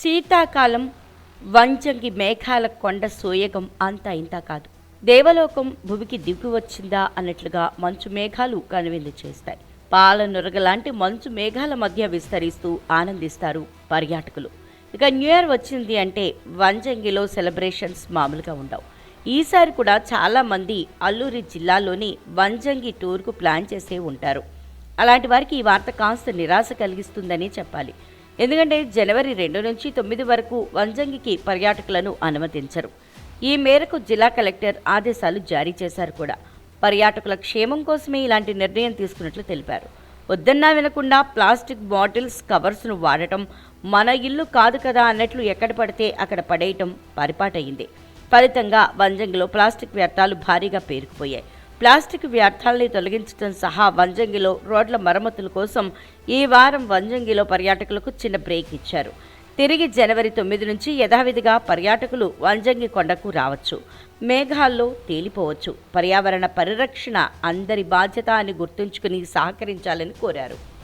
శీతాకాలం వంచంగి మేఘాల కొండ సోయగం అంతా ఇంత కాదు. దేవలోకం భూమికి దిగి వచ్చిందా అన్నట్లుగా మంచు మేఘాలు కనువిందు చేస్తాయి. పాల నురగలాంటి మంచు మేఘాల మధ్య విస్తరిస్తూ ఆనందిస్తారు పర్యాటకులు. ఇక న్యూ ఇయర్ వచ్చింది అంటే వంజంగిలో సెలబ్రేషన్స్ మామూలుగా ఉండవు. ఈసారి కూడా చాలామంది అల్లూరి జిల్లాలోని వంజంగి టూర్కు ప్లాన్ చేసే ఉంటారు. అలాంటి వారికి ఈ వార్త కాస్త నిరాశ కలిగిస్తుందని చెప్పాలి. ఎందుకంటే జనవరి రెండు నుంచి తొమ్మిది వరకు వంజంగికి పర్యాటకులను అనుమతించరు. ఈ మేరకు జిల్లా కలెక్టర్ ఆదేశాలు జారీ చేశారు కూడా. పర్యాటకుల క్షేమం కోసమే ఇలాంటి నిర్ణయం తీసుకున్నట్లు తెలిపారు. వద్దన్నా వినకుండా ప్లాస్టిక్ బాటిల్స్ కవర్స్ను వాడటం మన ఇల్లు కాదు కదా అన్నట్లు ఎక్కడ పడితే అక్కడ పడేయటం పరిపాటయింది ఫలితంగా వంజంగిలో ప్లాస్టిక్ వ్యర్థాలు భారీగా పేరుకుపోయాయి. ప్లాస్టిక్ వ్యర్థాలని తొలగించడం సహా వంజంగిలో రోడ్ల మరమ్మతుల కోసం ఈ వారం వంజంగిలో పర్యాటకులకు చిన్న బ్రేక్ ఇచ్చారు. తిరిగి జనవరి తొమ్మిది నుంచి యథావిధిగా పర్యాటకులు వంజంగి కొండకు రావచ్చు. మేఘాల్లో తేలిపోవచ్చు. పర్యావరణ పరిరక్షణ అందరి బాధ్యత అని గుర్తుంచుకుని సహకరించాలని కోరారు.